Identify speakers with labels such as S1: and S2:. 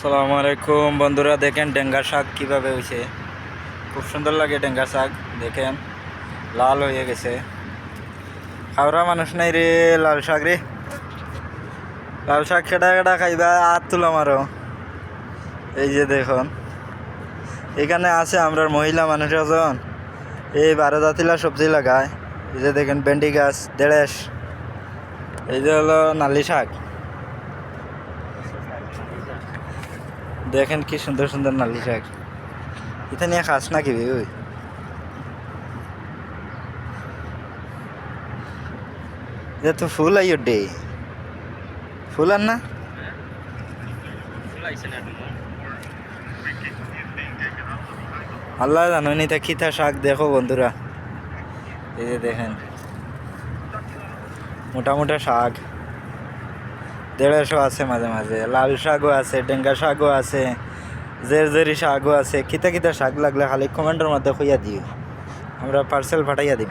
S1: সালামু আলাইকুম বন্ধুরা, দেখেন ডেঙ্গা শাক কীভাবে হয়েছে খুব সুন্দর লাগে ডেঙ্গা শাক, দেখেন, লাল হয়ে গেছে। খাওয়া মানুষ নাই রে লাল শাক রে। লাল শাক কেটা কেটা খাইবা আর তুলাম আরও এই যে দেখুন, এখানে আছে আমরা মহিলা মানুষ একজন। এই বারো জাতিলা সবজি লাগায়। এই যে দেখেন, ভেন্ডি গাছ, দেড়েশ। এই যে হলো নালি শাক। দেখেন কি সুন্দর সুন্দর নালি শাক। এটা নিয়ে খাস না কি ওই? এটা তো ফুল আইও ডে ফুল আর না? আল্লাহ জানো নি তা খিতা শাক দেখো বন্ধুরা। এই যে দেখেন। মোটা মোটা শাক। দেড়শো আছে মাঝে মাঝে। লাল শাকও আছে, ডেঙ্গা শাকও আছে জের জেরি শাকও আছে কিতা কিতা শাক লাগলে খালি কমেন্টের মধ্যে খুঁয়া দিও। আমরা পার্সেল পাঠাইয়া দিই